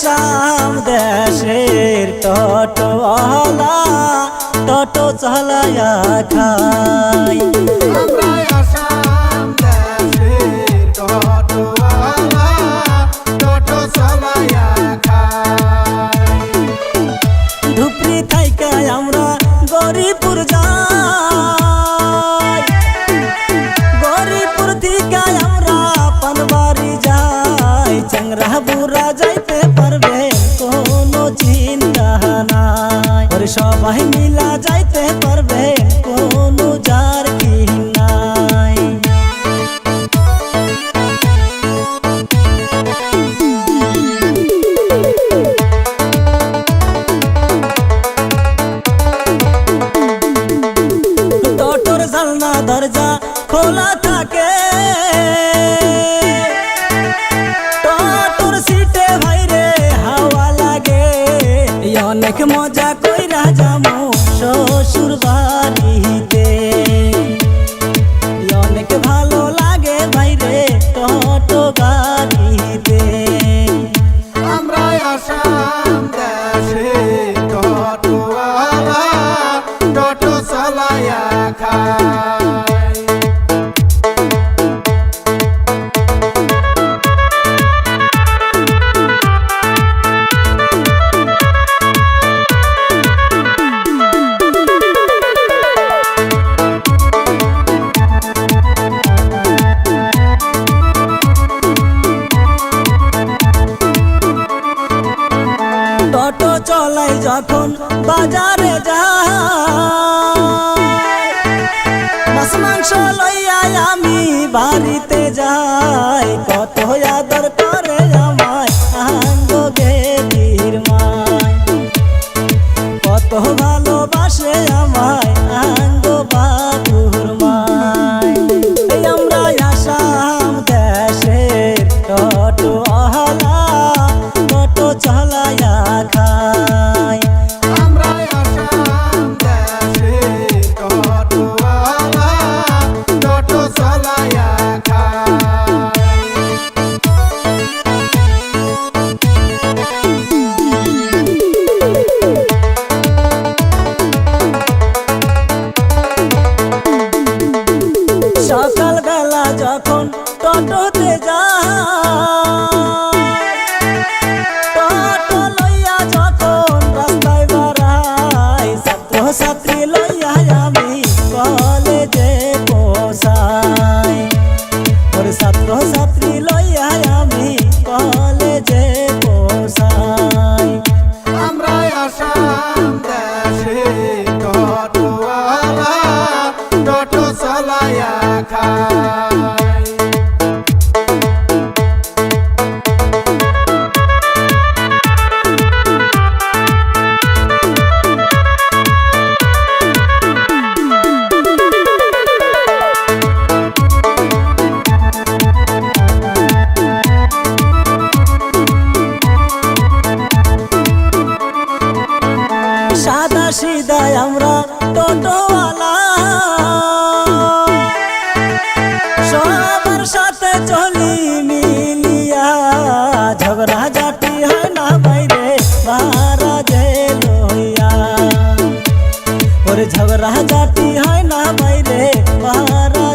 শ্যাম দেশের টটলা টটো চালায়া খায় সবাই মিলা যাইতে পারবে, কোনো যার কি নাই। টোটোর জালনা দরজা খোলা থাকে। অনেক মজা কইরা যামু শ্বশুর বাড়িতে টোটো চলাই যখন বাজারে যা মাছ, মাংস লইয়া আমি বাড়িতে যাই। কত আদর করে আমায় আঙ্গ মায় কত ভালোবাসে সকাল বেলা যখন টোটোতে যা টোটো লইয়া যখন রাস্তায় বাড়াই ছাত্র ছাত্রী লইয়া আমি কলেজে পোষাই ওরে লইয়া झगड़ा जाती है ना भाई बारा